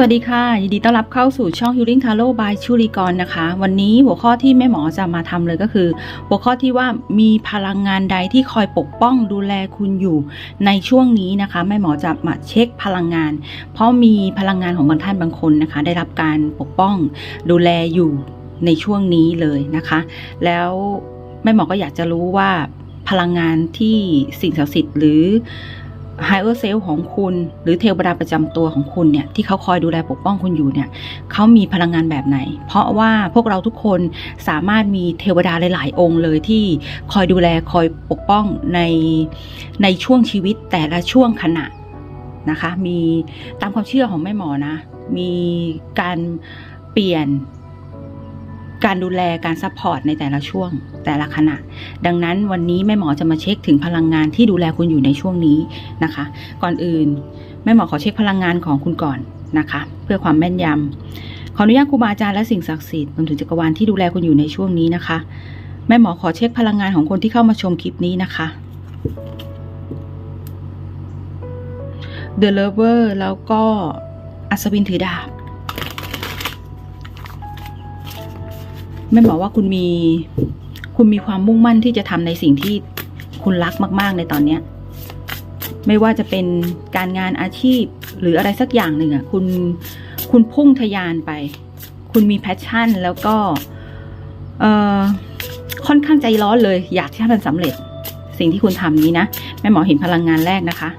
สวัสดีค่ะ ยินดีต้อนรับเข้าสู่ช่อง Healing Tarot by ชุริกรนะคะ วันนี้หัวข้อที่แม่หมอจะมาทำเลยก็คือ หัวข้อที่ว่ามีพลังงานใดที่คอยปกป้องดูแลคุณอยู่ในช่วงนี้นะคะ แม่หมอจะมาเช็คพลังงาน เพราะมีพลังงานของบางท่านบางคนนะคะ ได้รับการปกป้องดูแลอยู่ในช่วงนี้เลยนะคะ แล้วแม่หมอก็อยากจะรู้ว่าพลังงานที่สิ่งศักดิ์สิทธิ์หรือ ไฮเออร์เซลของคุณหรือเทวดาประจำตัวของคุณเนี่ยที่เขาคอยดูแลปกป้องคุณอยู่เนี่ยเขามีพลังงานแบบไหน เพราะว่าพวกเราทุกคนสามารถมีเทวดาหลาย ๆ องค์เลยที่คอยดูแลคอยปกป้องในในช่วงชีวิตแต่ละช่วงขณะนะคะ มีตามความเชื่อของแม่หมอนะ มีการเปลี่ยน การดูแลการซัพพอร์ตในแต่ละช่วง แต่ละขณะ ดังนั้นวันนี้แม่หมอจะมาเช็คถึงพลังงานที่ดูแลคุณอยู่ในช่วงนี้นะคะ ก่อนอื่นแม่หมอขอเช็คพลังงานของคุณก่อนนะคะ เพื่อความแม่นยำขออนุญาตครูบาอาจารย์และสิ่งศักดิ์สิทธิ์รวมถึงจักรวาลที่ดูแลคุณอยู่ในช่วงนี้นะคะ แม่หมอขอเช็คพลังงานของคนที่เข้ามาชมคลิปนี้นะคะ The Lover แล้วก็อัศวินถือดาบ แม่บอกว่าคุณมี คุณมีความมุ่งมั่นที่จะทำในสิ่งที่คุณรักมาก ๆ ในตอนเนี้ย ไม่ว่าจะเป็นการงานอาชีพหรืออะไรสักอย่างหนึ่งอะคุณคุณพุ่งทะยานไป คุณมีแพชชั่น แล้วก็เอ่อค่อนข้างใจร้อนเลย อยากที่ให้มันสำเร็จ สิ่งที่คุณทำนี้นะแม่หมอเห็นพลังงานแรกนะคะ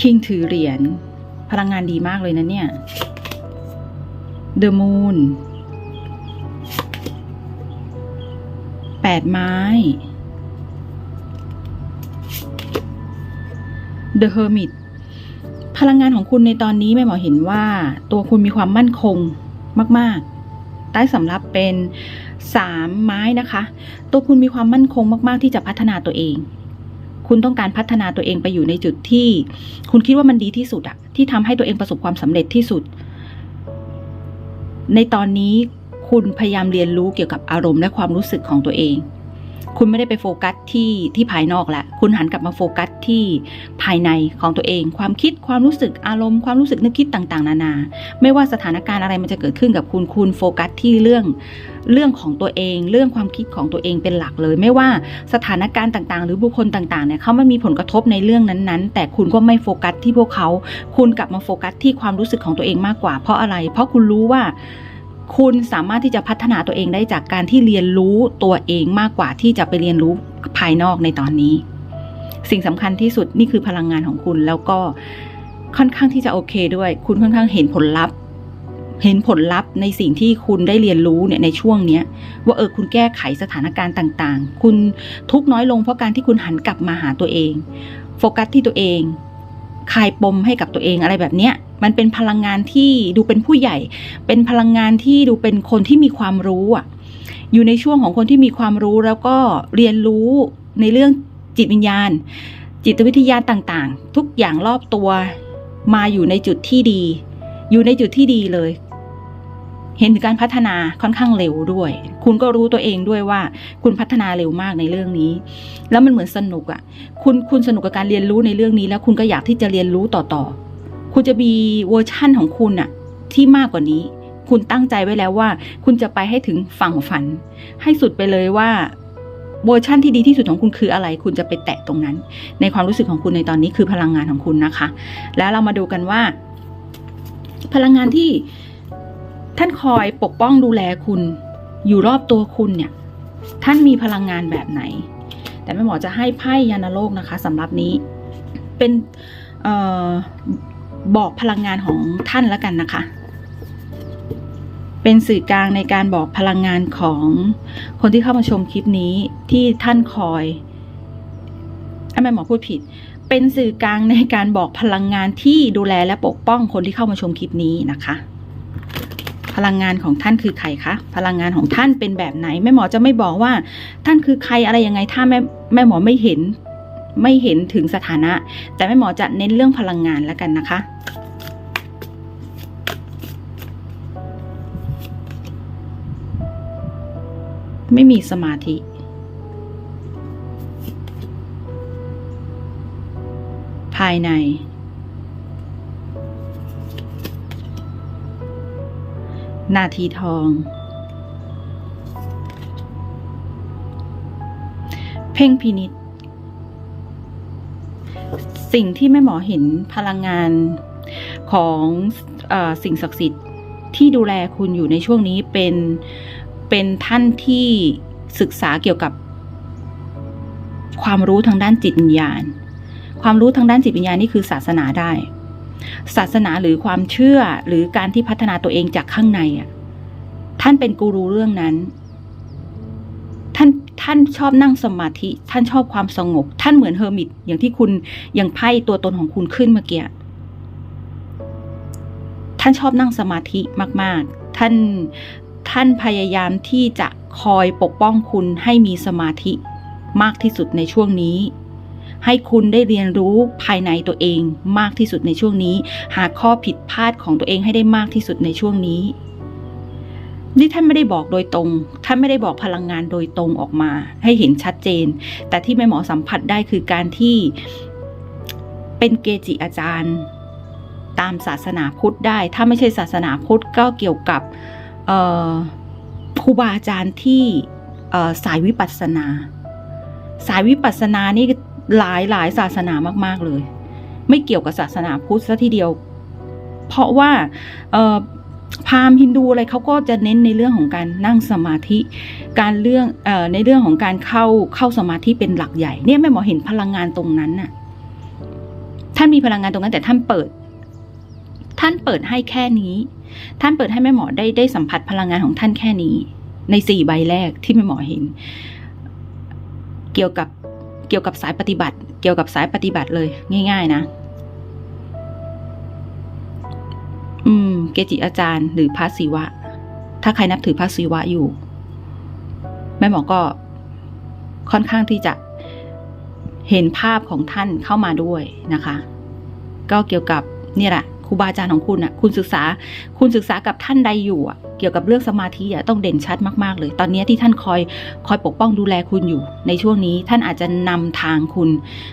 คิงถือเหรียญพลังงานดีมากเลยนะเนี่ย The Moon แปดไม้ The Hermit พลังงานของคุณในตอนนี้แม่หมอเห็นว่า ตัวคุณมีความมั่นคงมาก ๆ ใต้สำรับเป็นสามไม้นะคะ ตัวคุณมีความมั่นคงมาก ๆ ที่จะพัฒนาตัวเองคุณต้องการพัฒนาตัวเองไปอยู่ในจุดที่ คุณคิดว่ามันดีที่สุดอะที่ทำให้ตัวเองประสบความสำเร็จที่สุด ในตอนนี้คุณพยายามเรียนรู้เกี่ยวกับอารมณ์และความรู้สึกของตัวเอง คุณไม่ได้ไปโฟกัสที่ที่ภายนอกแล้วคุณหันกลับมาโฟกัสที่ภายในของตัวเอง ความคิดความรู้สึกอารมณ์ความรู้สึกนึกคิดต่างๆ นานา ไม่ว่าสถานการณ์อะไรมันจะเกิดขึ้นกับคุณคุณโฟกัสที่เรื่องเรื่องของตัวเอง เรื่องความคิดของตัวเองเป็นหลักเลย ไม่ว่าสถานการณ์ต่างๆ หรือบุคคลต่างๆเนี่ยเขาไม่มีผลกระทบในเรื่องนั้นๆ แต่คุณก็ไม่โฟกัสที่พวกเขา คุณกลับมาโฟกัสที่ความรู้สึกของตัวเองมากกว่า เพราะอะไร เพราะคุณรู้ว่า คุณสามารถที่จะพัฒนาตัวเองได้จากการที่เรียนรู้ตัวเองมากกว่าที่จะไปเรียนรู้ภายนอกในตอนนี้ สิ่งสำคัญที่สุดนี่คือพลังงานของคุณแล้วก็ค่อนข้างที่จะโอเคด้วย คุณค่อนข้างเห็นผลลัพธ์ เห็นผลลัพธ์ในสิ่งที่คุณได้เรียนรู้เนี่ยในช่วงเนี้ย ว่าเออคุณแก้ไขสถานการณ์ต่าง ๆ คุณทุกน้อยลงเพราะการที่คุณหันกลับมาหาตัวเอง โฟกัสที่ตัวเอง คลายปมให้กับตัวเองอะไรแบบเนี้ยมันเป็นพลังงานที่ดูเป็นผู้ใหญ่ เป็นพลังงานที่ดูเป็นคนที่มีความรู้อะอยู่ในช่วงของคนที่มีความรู้แล้วก็เรียนรู้ในเรื่องจิตวิญญาณ จิตวิทยาต่างๆ ทุกอย่างรอบตัวมาอยู่ในจุดที่ดี อยู่ในจุดที่ดีเลย เห็นถึงการพัฒนาค่อนข้างเร็วด้วย คุณก็รู้ตัวเองด้วยว่า คุณพัฒนาเร็วมากในเรื่องนี้ แล้วมันเหมือนสนุกอะ่ะ คุณคุณสนุกกับการเรียนรู้ในเรื่องนี้ แล้วคุณก็อยากที่จะเรียนรู้ต่อๆ คุณจะมีเวอร์ชั่นของคุณอะที่มากกว่านี้ คุณตั้งใจไว้แล้วว่า คุณจะไปให้ถึงฝั่งฝัน ให้สุดไปเลยว่าเวอร์ชั่นที่ดีที่สุดของคุณคืออะไร คุณจะไปแตะตรงนั้น ในความรู้สึกของคุณในตอนนี้คือพลังงานของคุณนะคะ แล้วเรามาดูกันว่า พลังงานที่ ท่านคอยปกป้องดูแลคุณ อยู่รอบตัวคุณเนี่ย ท่านมีพลังงานแบบไหน แต่แม่หมอจะให้ไพ่ยานโลกนะคะสำหรับนี้ เป็นออบอกพลังงานของท่านแล้วกันนะคะ เป็นสื่อกลางในการบอกพลังงานของคนที่เข้ามาชมคลิปนี้ที่ท่านคอยไอ้แม่หมอพูดผิด เป็นสื่อกลางในการบอกพลังงานที่ดูแลและปกป้องคนที่เข้ามาชมคลิปนี้นะคะ พลังงานของท่านคือใครคะ พลังงานของท่านเป็นแบบไหน แม่หมอจะไม่บอกว่า ท่านคือใครอะไรยังไง ถ้าแม่แม่หมอไม่เห็น ไม่เห็นถึงสถานะ แต่แม่หมอจะเน้นเรื่องพลังงานแล้วกันนะคะไม่มีสมาธิ ภายใน นาทีทอง เพ่งพินิษสิ่งที่แม่หมอเห็นพลังงานของอสิ่งศักดิ์สิทธิ์ที่ดูแลคุณอยู่ในช่วงนี้เป็นเป็นท่านที่ศึกษาเกี่ยวกับ ความรู้ทางด้านจิตวิญญาณ ความรู้ทางด้านจิตวิญญาณนี่คือศาสนาได้ ศาสนาหรือความเชื่อหรือการที่พัฒนาตัวเองจากข้างในอะท่านเป็นกูรูเรื่องนั้น ท่านท่านชอบนั่งสมาธิ ท่านชอบความสงบ ท่านเหมือนเฮอร์มิต อย่างที่คุณอย่างไพ่ตัวตนของคุณขึ้นเมื่อกี้ท่านชอบนั่งสมาธิมาก ๆ ท่านท่านพยายามที่จะคอยปกป้องคุณให้มีสมาธิมากที่สุดในช่วงนี้ ให้คุณได้เรียนรู้ภายในตัวเองมากที่สุดในช่วงนี้ หาข้อผิดพลาดของตัวเองให้ได้มากที่สุดในช่วงนี้ นี่ท่านไม่ได้บอกโดยตรง ท่านไม่ได้บอกพลังงานโดยตรงออกมา ให้เห็นชัดเจน แต่ที่แม่หมอสัมผัสได้คือการที่เป็นเกจิอาจารย์ ตามศาสนาพุทธได้ ถ้าไม่ใช่ศาสนาพุทธก็เกี่ยวกับครูบาอาจารย์ที่สายวิปัสสนา สายวิปัสสนานี่ หลายหลายศาสนามาก ๆเลย ไม่เกี่ยวกับศาสนาพุทธซะทีเดียว เพราะว่าพราหมณ์ฮินดูอะไรเขาก็จะเน้นในเรื่องของการนั่งสมาธิ การเรื่องอในเรื่องของการเข้าเข้าสมาธิเป็นหลักใหญ่เนี่ยแม่หมอเห็นพลังงานตรงนั้นน่ะ ท่านมีพลังงานตรงนั้นแต่ท่านเปิด ท่านเปิดให้แค่นี้ ท่านเปิดให้แม่หมอได้ได้สัมผัสพลังงานของท่านแค่นี้ ในสี่ใบแรกที่แม่หมอเห็น เกี่ยวกับ กี่ยวกับสายปฏิบัติ เกี่ยวกับสายปฏิบัติเลย ง่าย ๆ นะ อืม เกจิอาจารย์หรือพระศิวะ ถ้าใครนับถือพระศิวะอยู่ แม่หมอก็ค่อนข้างที่จะเห็นภาพของท่านเข้ามาด้วยนะคะ ก็เกี่ยวกับนี่แหละ รูบาอาจารย์ของคุณอะคุณศึกษา คุณศึกษากับท่านใดอยู่อะเกี่ยวกับเรื่องสมาธิอะต้องเด่นชัดมากๆเลย ตอนนี้ที่ท่านคอยคอยปกป้องดูแลคุณอยู่ ในช่วงนี้ท่านอาจจะนำทางคุณ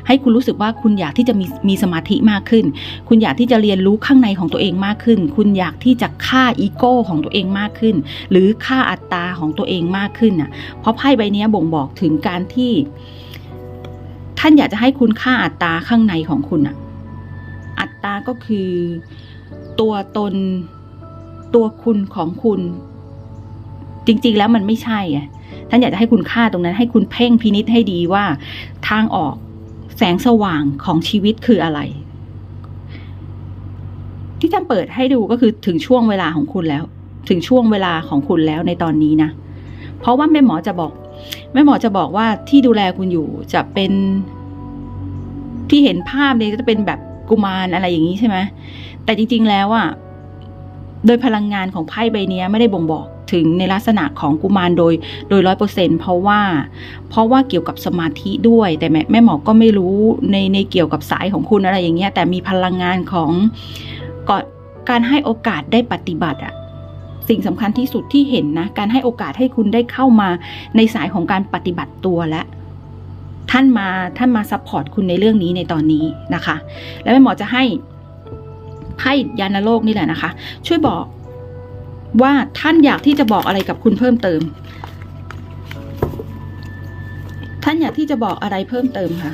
ให้คุณรู้สึกว่าคุณอยากที่จะมีมีสมาธิมากขึ้น คุณอยากที่จะเรียนรู้ข้างในของตัวเองมากขึ้น คุณอยากที่จะฆ่าอีโก้ของตัวเองมากขึ้น หรือฆ่าอัตตาของตัวเองมากขึ้นอะเพราะไพ่ใบนี้บ่งบอกถึงการที่ ท่านอยากจะให้คุณฆ่าอัตตาข้างในของคุณอะ ตาก็คือ ตัวตนตัวคุณของคุณ จริง ๆ แล้วมันไม่ใช่อะท่านอยากจะให้คุณค่าตรงนั้น ให้คุณเพ่งพินิษให้ดีว่า ทางออกแสงสว่างของชีวิตคืออะไร ที่ท่านเปิดให้ดูก็คือถึงช่วงเวลาของคุณแล้ว ถึงช่วงเวลาของคุณแล้วในตอนนี้นะ เพราะว่าแม่หมอจะบอกแม่หมอจะบอกว่าที่ดูแลคุณอยู่จะเป็นที่เห็นภาพเนี่ยจะเป็นแบบ กุมารอะไรอย่างนี้ใช่ไหมแต่จริง ๆ แล้วอะโดยพลังงานของไพ่ใบนี้ไม่ได้บ่งบอกถึงในลักษณะของกุมารโดยโดยร้อยเปอร์เซ็นเพราะว่า เพราะว่าเกี่ยวกับสมาธิด้วย แต่แม่แม่หมอก็ไม่รู้ในในเกี่ยวกับสายของคุณอะไรอย่างเงี้ย แต่มีพลังงานของก่อการให้โอกาสได้ปฏิบัติอะสิ่งสำคัญที่สุดที่เห็นนะ การให้โอกาสให้คุณได้เข้ามาในสายของการปฏิบัติตัวและ ท่านมาท่านมาซัพพอร์ตคุณในเรื่องนี้ในตอนนี้นะคะ แล้วแม่หมอจะให้ไพ่ยานโลกนี่แหละนะคะ ช่วยบอกว่าท่านอยากที่จะบอกอะไรกับคุณเพิ่มเติม ท่านอยากที่จะบอกอะไรเพิ่มเติมคะ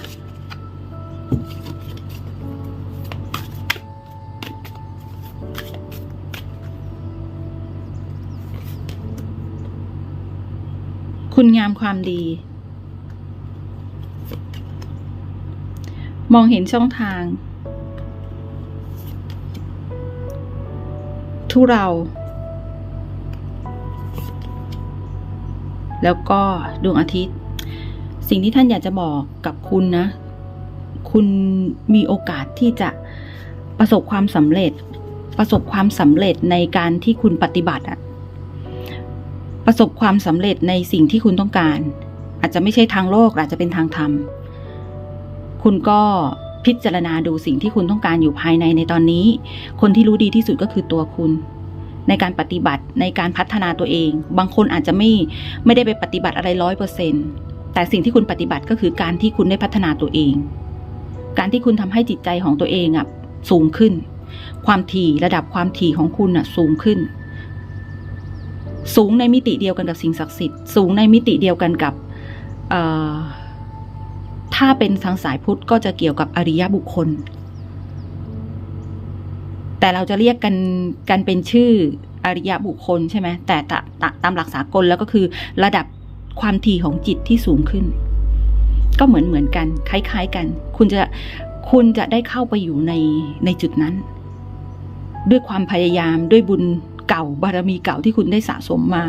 คุณงามความดี มองเห็นช่องทาง ทุเรา แล้วก็ดวงอาทิตย์ สิ่งที่ท่านอยากจะบอกกับคุณนะ คุณมีโอกาสที่จะประสบความสำเร็จ ประสบความสำเร็จในการที่คุณปฏิบัติอะประสบความสำเร็จในสิ่งที่คุณต้องการ อาจจะไม่ใช่ทางโลกอาจจะเป็นทางธรรม คุณก็พิจารณาดูสิ่งที่คุณต้องการอยู่ภายในในตอนนี้ คนที่รู้ดีที่สุดก็คือตัวคุณ ในการปฏิบัติในการพัฒนาตัวเอง บางคนอาจจะไม่ไม่ได้ไปปฏิบัติอะไรร้อยเปอร์เซ็นแต่สิ่งที่คุณปฏิบัติก็คือการที่คุณได้พัฒนาตัวเอง การที่คุณทำให้จิตใจของตัวเองอะสูงขึ้น ความถี่ระดับความถี่ของคุณอะสูงขึ้น สูงในมิติเดียวกันกับสิ่งศักดิ์สิทธิ์ สูงในมิติเดียวกันกับเอ่อ ถ้าเป็นทางสายพุทธก็จะเกี่ยวกับอริยบุคคล แต่เราจะเรียกกันกันเป็นชื่ออริยบุคคลใช่ไหมแต่ตตะตามหลักสากลแล้วก็คือระดับความถี่ของจิตที่สูงขึ้น ก็เหมือนเหมือนกัน คล้าย ๆ กัน คุณจะคุณจะได้เข้าไปอยู่ในในจุดนั้น ด้วยความพยายามด้วยบุญเก่าบารมีเก่าที่คุณได้สะสมมา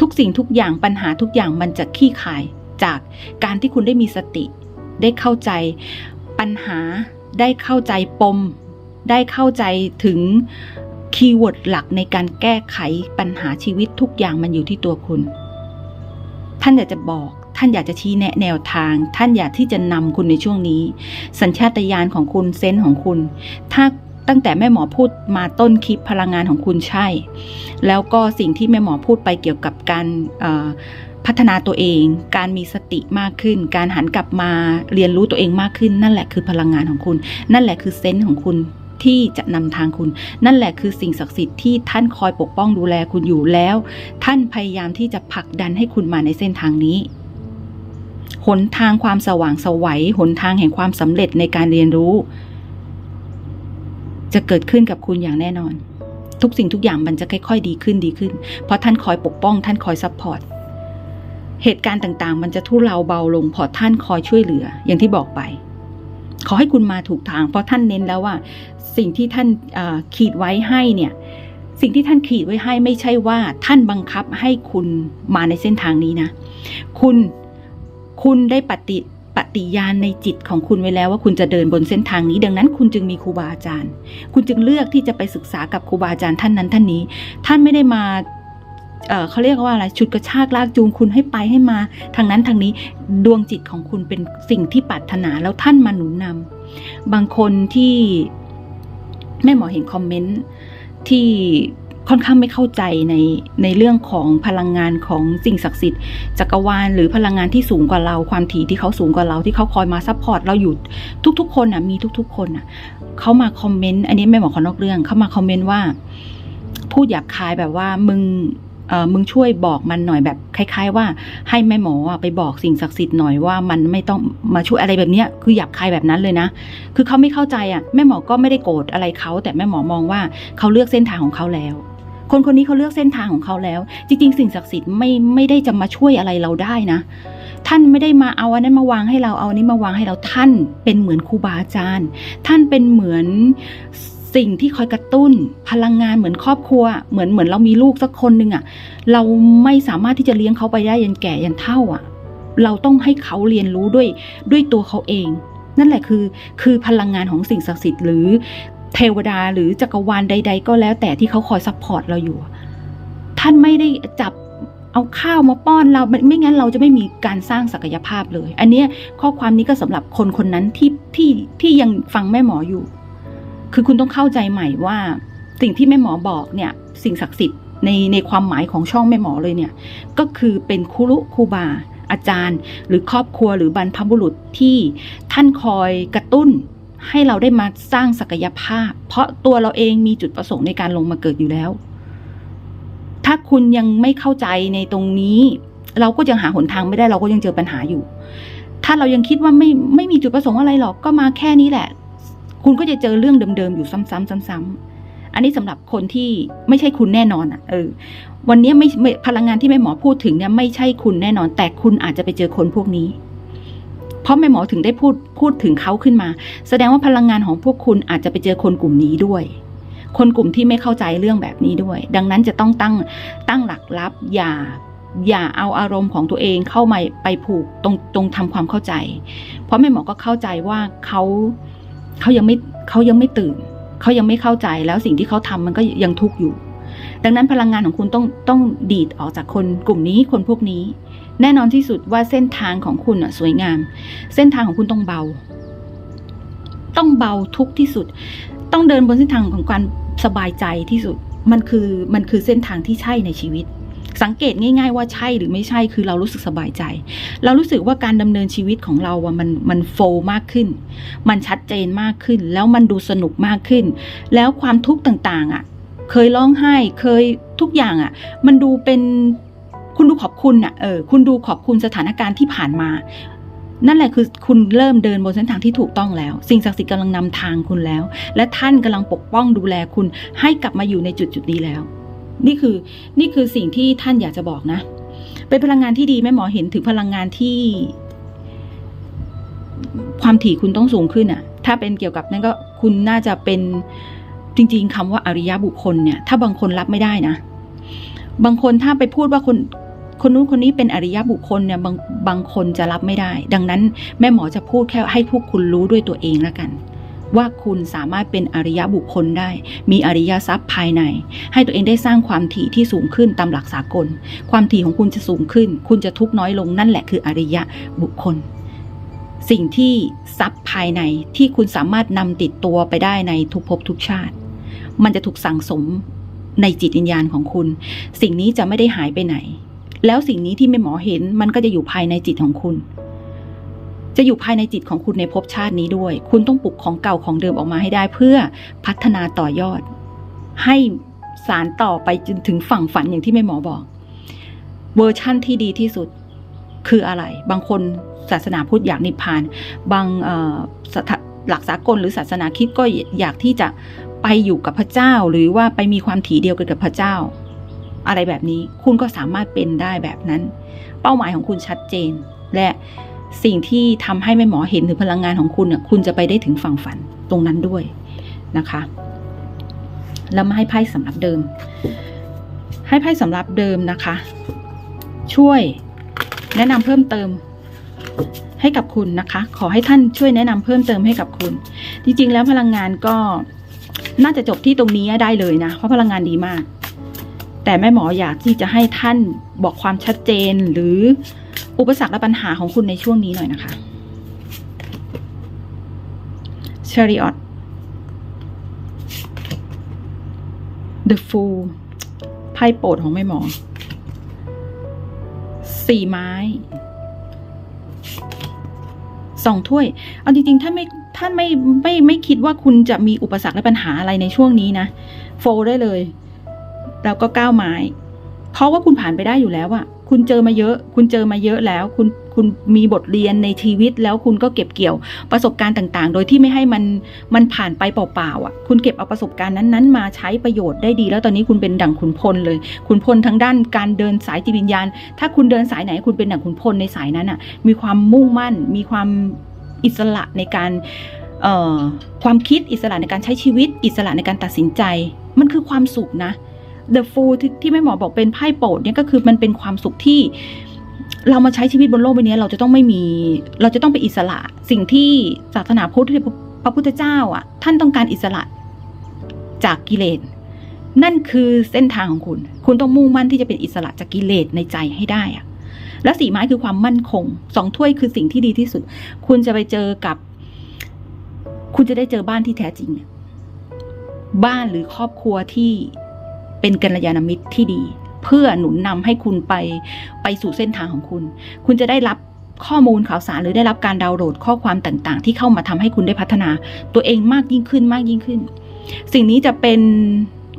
ทุกสิ่งทุกอย่างปัญหาทุกอย่างมันจะขี้ขาย จากการที่คุณได้มีสติ ได้เข้าใจปัญหา ได้เข้าใจปม ได้เข้าใจถึงคีย์เวิร์ดหลักในการแก้ไขปัญหาชีวิตทุกอย่างมันอยู่ที่ตัวคุณ ท่านอยากจะบอก ท่านอยากจะชี้แนะแนวทาง ท่านอยากที่จะนำคุณในช่วงนี้ สัญชาตญาณของคุณเซนส์ของคุณ ถ้าตั้งแต่แม่หมอพูดมาต้นคลิปพลังงานของคุณใช่ แล้วก็สิ่งที่แม่หมอพูดไปเกี่ยวกับการอ พัฒนาตัวเอง การมีสติมากขึ้น การหันกลับมาเรียนรู้ตัวเองมากขึ้น นั่นแหละคือพลังงานของคุณ นั่นแหละคือเซนส์ของคุณที่จะนำทางคุณ นั่นแหละคือสิ่งศักดิ์สิทธิ์ที่ท่านคอยปกป้องดูแลคุณอยู่แล้ว ท่านพยายามที่จะผลักดันให้คุณมาในเส้นทางนี้ หนทางความสว่างสวัยหนทางแห่งความสำเร็จในการเรียนรู้ จะเกิดขึ้นกับคุณอย่างแน่นอน ทุกสิ่งทุกอย่างมันจะค่อยๆดีขึ้นดีขึ้น เพราะท่านคอยปกป้อง ท่านคอยซัพพอร์ต เหตุการณ์ต่างๆ มันจะทุเลาเบาลงพราะท่านคอยช่วยเหลือ อย่างที่บอกไป ขอให้คุณมาถูกทาง เพราะท่านเน้นแล้วว่า สิ่งที่ท่านขีดไว้ให้เนี่ย สิ่งที่ท่านขีดไว้ให้ไม่ใช่ว่า ท่านบังคับให้คุณมาในเส้นทางนี้นะ คุณคุณได้ปฏิปฏิญาณในจิตของคุณไว้แล้วว่าคุณจะเดินบนเส้นทางนี้ ดังนั้นคุณจึงมีครูบาอาจารย์ คุณจึงเลือกที่จะไปศึกษากับครูบาอาจารย์ท่านนั้นท่านนี้ ท่านไม่ได้มา เเขาเรียกว่าอะไรชุดกระชากลากจูงคุณให้ไปให้มา ทางนั้นทางนี้ดวงจิตของคุณเป็นสิ่งที่ปรารถนาแล้วท่านมาหนุนนำบางคนที่แม่หมอเห็นคอมเมนต์ที่ค่อนข้างไม่เข้าใจในในเรื่องของพลังงานของสิ่งศักดิ์สิทธิ์จักรวาลหรือพลังงานที่สูงกว่าเราความถี่ที่เขาสูงกว่าเราที่เขาคอยมาซัพพอร์ตเราอยู่ทุก ๆ คนอะมีทุก ๆ คนอะเขามาคอมเมนต์อันนี้ไม่หมอขอนอกเรื่องเขามาคอมเมนต์ว่า พูดหยาบคายแบบว่ามึง เออมึงช่วยบอกมันหน่อยแบบคล้าย ๆ ว่าให้แม่หมอไปบอกสิ่งศักดิ์สิทธิ์หน่อยว่ามันไม่ต้องมาช่วยอะไรแบบเนี้ยคือหยาบคายแบบนั้นเลยนะ คือเขาไม่เข้าใจอะแม่หมอก็ไม่ได้โกรธอะไรเขาแต่แม่หมอมองว่าเขาเลือกเส้นทางของเขาแล้ว คนคนนี้เขาเลือกเส้นทางของเขาแล้ว จริง ๆ สิ่งศักดิ์สิทธิ์ไม่ไม่ได้จะมาช่วยอะไรเราได้นะ ท่านไม่ได้มาเอาอันนั้นมาวางให้เราเอาอันนี้มาวางให้เราท่านเป็นเหมือนครูบาอาจารย์ ท่านเป็นเหมือน สิ่งที่คอยกระตุ้น พลังงานเหมือนครอบครัว เหมือนเหมือนเรามีลูกสักคนหนึ่งอะเราไม่สามารถที่จะเลี้ยงเขาไปได้ยันแก่ยันเฒ่าอะเราต้องให้เขาเรียนรู้ด้วยด้วยตัวเขาเอง นั่นแหละคือ คือพลังงานของสิ่งศักดิ์สิทธิ์หรือเทวดาหรือจักรวาลใด ๆ ก็แล้วแต่ที่เขาคอยซัพพอร์ตเราอยู่ ท่านไม่ได้จับเอาข้าวมาป้อนเราไม่ไม่งั้นเราจะไม่มีการสร้างศักยภาพเลย อันเนี้ยข้อความนี้ก็สำหรับคนคนนั้นที่ที่ที่ยังฟังแม่หมออยู่ คือคุณต้องเข้าใจใหม่ว่า สิ่งที่แม่หมอบอกเนี่ย สิ่งศักดิ์สิทธิ์ในในความหมายของช่องแม่หมอเลยเนี่ย ก็คือเป็นครูรุคูบา อาจารย์ หรือครอบครัวหรือบรรพบุรุษที่ท่านคอยกระตุ้นให้เราได้มาสร้างศักยภาพ เพราะตัวเราเองมีจุดประสงค์ในการลงมาเกิดอยู่แล้ว ถ้าคุณยังไม่เข้าใจในตรงนี้ เราก็ยังหาหนทางไม่ได้เราก็ยังเจอปัญหาอยู่ ถ้าเรายังคิดว่าไม่ไม่มีจุดประสงค์อะไรหรอกก็มาแค่นี้แหละ คุณก็จะเจอเรื่องเดิมๆอยู่ซ้ำๆซ้ำๆอันนี้สำหรับคนที่ไม่ใช่คุณแน่นอนอะเออวันนี้ไม่ไม่พลังงานที่แม่หมอพูดถึงเนี่ยไม่ใช่คุณแน่นอน แต่คุณอาจจะไปเจอคนพวกนี้ เพราะแม่หมอถึงได้พูดพูดถึงเขาขึ้นมา แสดงว่าพลังงานของพวกคุณอาจจะไปเจอคนกลุ่มนี้ด้วย คนกลุ่มที่ไม่เข้าใจเรื่องแบบนี้ด้วย ดังนั้นจะต้องตั้งตั้งหลักรับ อย่าอย่าเอาอารมณ์ของตัวเองเข้ามาไปผูกตรงตรงทำความเข้าใจ เพราะแม่หมอก็เข้าใจว่าเขา เขายังไม่เขายังไม่ตื่น เขายังไม่เข้าใจแล้วสิ่งที่เขาทำมันก็ยังทุกข์อยู่ ดังนั้นพลังงานของคุณต้องต้องดีดออกจากคนกลุ่มนี้คนพวกนี้ แน่นอนที่สุดว่าเส้นทางของคุณอะสวยงาม เส้นทางของคุณต้องเบา ต้องเบาทุกที่สุด ต้องเดินบนเส้นทางของการสบายใจที่สุด มันคือมันคือเส้นทางที่ใช่ในชีวิต สังเกตง่าย ๆ ว่าใช่หรือไม่ใช่คือเรารู้สึกสบายใจ เรารู้สึกว่าการดำเนินชีวิตของเราอะมันมันโฟล์มากขึ้น มันชัดเจนมากขึ้น แล้วมันดูสนุกมากขึ้น แล้วความทุกข์ต่างๆอะเคยร้องไห้เคยทุกอย่างอะ่ะมันดูเป็นคุณดูขอบคุณอะ่ะเออคุณดูขอบคุณสถานการณ์ที่ผ่านมานั่นแหละคือคุณเริ่มเดินบนเส้นทางที่ถูกต้องแล้ว สิ่งศักดิ์สิทธิ์กำลังนำทางคุณแล้ว และท่านกำลังปกป้องดูแลคุณให้กลับมาอยู่ในจุดจุดๆนี้แล้ว นี่คือนี่คือสิ่งที่ท่านอยากจะบอกนะ เป็นพลังงานที่ดีแม่หมอเห็นถึงพลังงานที่ ความถี่คุณต้องสูงขึ้นอะถ้าเป็นเกี่ยวกับนั่นก็คุณน่าจะเป็นจริง ๆคำว่าอริยบุคคลเนี่ย ถ้าบางคนรับไม่ได้นะ บางคนถ้าไปพูดว่าคนคนนู้นคนนี้เป็นอริยบุคคลเนี่ยบางบางคนจะรับไม่ได้ ดังนั้นแม่หมอจะพูดแค่ให้พวกคุณรู้ด้วยตัวเองแล้วกัน ว่าคุณสามารถเป็นอริยบุคคลได้ มีอริยทรัพย์ภายใน ให้ตัวเองได้สร้างความถี่ที่สูงขึ้นตามหลักสากล ความถี่ของคุณจะสูงขึ้น คุณจะทุกข์น้อยลงนั่นแหละคืออริยบุคคล สิ่งที่ทรัพย์ภายในที่คุณสามารถนำติดตัวไปได้ในทุกภพทุกชาติ มันจะถูกสั่งสมในจิตวิญญาณของคุณ สิ่งนี้จะไม่ได้หายไปไหน แล้วสิ่งนี้ที่แม่หมอเห็นมันก็จะอยู่ภายในจิตของคุณ จะอยู่ภายในจิตของคุณในภพชาตินี้ด้วย คุณต้องปลุกของเก่าของเดิมออกมาให้ได้ เพื่อพัฒนาต่อยอด ให้สารต่อไปจนถึงฝั่งฝันอย่างที่แม่หมอบอก เวอร์ชั่นที่ดีที่สุดคืออะไร บางคนศาสนาพุทธอยากนิพพาน บางาหลักสากลหรือศาสนาคิดก็อยากที่จะไปอยู่กับพระเจ้า หรือว่าไปมีความถี่เดียวกันกับพระเจ้า อะไรแบบนี้คุณก็สามารถเป็นได้แบบนั้น เป้าหมายของคุณชัดเจนและ สิ่งที่ทำให้แม่หมอเห็นถึงพลังงานของคุณน่ะคุณจะไปได้ถึงฝั่งฝันตรงนั้นด้วยนะคะ แล้วมาให้ไพ่สำหรับเดิม ให้ไพ่สำหรับเดิมนะคะ ช่วยแนะนำเพิ่มเติมให้กับคุณนะคะ ขอให้ท่านช่วยแนะนำเพิ่มเติมให้กับคุณ จริง ๆ แล้วพลังงานก็น่าจะจบที่ตรงนี้ได้เลยนะ เพราะพลังงานดีมาก แต่แม่หมออยากที่จะให้ท่านบอกความชัดเจนหรือ อุปสรรคและปัญหาของคุณในช่วงนี้หน่อยนะคะ Chariot The Fool ไพ่โปรดของแม่หมอ สี่ไม้ สองถ้วย เอาจริงๆ ท่านไม่ ท่านไม่ ไม่ ไม่คิดว่าคุณจะมีอุปสรรคและปัญหาอะไรในช่วงนี้นะ โฟลได้เลย แล้วก็ก้าวไม้ เพราะว่าคุณผ่านไปได้อยู่แล้วอะ คุณเจอมาเยอะ คุณเจอมาเยอะแล้ว คุณคุณมีบทเรียนในชีวิตแล้วคุณก็เก็บเกี่ยวประสบการณ์ต่างๆ โดยที่ไม่ให้มันมันผ่านไปเปล่าๆอะ คุณเก็บเอาประสบการณ์นั้นๆ มาใช้ประโยชน์ได้ดี แล้วตอนนี้คุณเป็นดั่งขุนพลเลย ขุนพลทั้งด้านการเดินสายจิตวิญญาณ ถ้าคุณเดินสายไหนคุณเป็นดั่งขุนพลในสายนั้นอะ มีความมุ่งมั่น มีความอิสระในการเอ่อความคิดอิสระในการใช้ชีวิต อิสระในการตัดสินใจ มันคือความสุขนะ The Fool ที่ที่แม่หมอบอกเป็นไพ่โปรดเนี่ยก็คือมันเป็นความสุขที่ เรามาใช้ชีวิตบนโลกใบนี้เราจะต้องไม่มี เราจะต้องเป็นอิสระ สิ่งที่ศาสนาพุทธพระพุทธเจ้าอะ ท่านต้องการอิสระจากกิเลสนั่นคือเส้นทางของคุณ คุณต้องมุ่งมั่นที่จะเป็นอิสระจากกิเลสในใจให้ได้อะและสีไม้คือความมั่นคง สองถ้วยคือสิ่งที่ดีที่สุด คุณจะไปเจอกับ คุณจะได้เจอบ้านที่แท้จริง บ้านหรือครอบครัวที่ เป็นกัลยาณมิตรที่ดี เพื่อหนุนนำให้คุณไปไปสู่เส้นทางของคุณ คุณจะได้รับข้อมูลข่าวสารหรือได้รับการดาวน์โหลดข้อความต่างๆ ที่เข้ามาทำให้คุณได้พัฒนา ตัวเองมากยิ่งขึ้นมากยิ่งขึ้น สิ่งนี้จะเป็น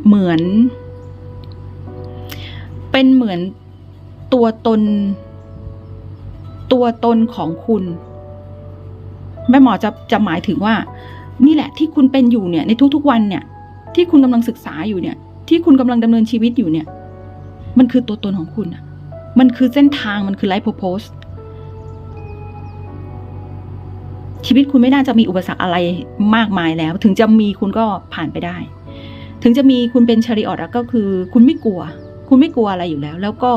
เหมือน เป็นเหมือนตัวตน ตัวตนของคุณแม่หมอจะจะหมายถึงว่า นี่แหละที่คุณเป็นอยู่เนี่ยในทุกๆวันเนี่ย ที่คุณกำลังศึกษาอยู่เนี่ย ที่คุณกำลังดำเนินชีวิตอยู่เนี่ย มันคือตัวตนของคุณอะมันคือเส้นทางมันคือไลฟ์โพโพสชีวิตคุณไม่น่าจะมีอุปสรรคอะไรมากมายแล้ว ถึงจะมีคุณก็ผ่านไปได้ ถึงจะมีคุณเป็นชาริออตก็คือ คุณไม่กลัว คุณไม่กลัวอะไรอยู่แล้ว แล้วก็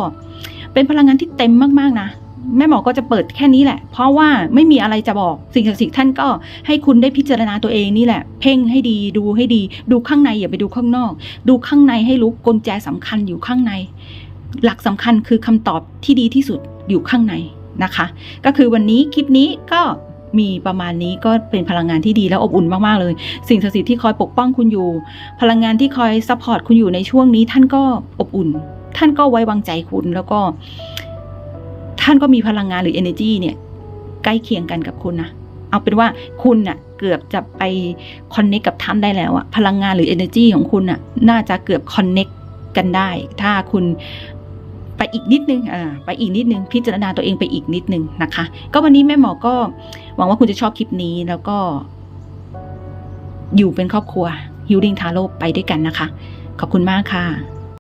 เป็นพลังงานที่เต็มมากๆนะ แม่หมอก็จะเปิดแค่นี้แหละ เพราะว่าไม่มีอะไรจะบอกสิ่งศักดิ์สิทธิ์ท่านก็ให้คุณได้พิจารณาตัวเองนี่แหละ เพ่งให้ดีดูให้ดี ดูข้างในอย่าไปดูข้างนอก ดูข้างในให้รู้กลแจสำคัญอยู่ข้างใน หลักสำคัญคือคำตอบที่ดีที่สุดอยู่ข้างในนะคะ ก็คือวันนี้คลิปนี้ก็มีประมาณนี้ก็เป็นพลังงานที่ดีและอบอุ่นมาก ๆ เลย สิ่งศักดิ์สิทธิ์ที่คอยปกป้องคุณอยู่ พลังงานที่คอยซัพพอร์ตคุณอยู่ในช่วงนี้ ท่านก็อบอุ่น ท่านก็ไว้วางใจคุณแล้วก็านก็มีพลังงานหรือ energy เนี่ยใกล้เคียงกันกับคุณนะเอาเป็นว่าคุณน่ะเกือบจะไปคอนเน c t กับท่านได้แล้วอะพลังงานหรือ energy ของคุณน่ะน่าจะเกือบคอนเน c t กันได้ ถ้าคุณไปอีกนิดนึงอ่าไปอีกนิดนึง พิจารณาตัวเองไปอีกนิดนึงนะคะ ก็วันนี้แม่หมอก็หวังว่าคุณจะชอบคลิปนี้แล้วก็ อยู่เป็นครอบครัวฮิ l ลิ่งทาโร่ไปด้วยกันนะคะ ขอบคุณมากค่ะ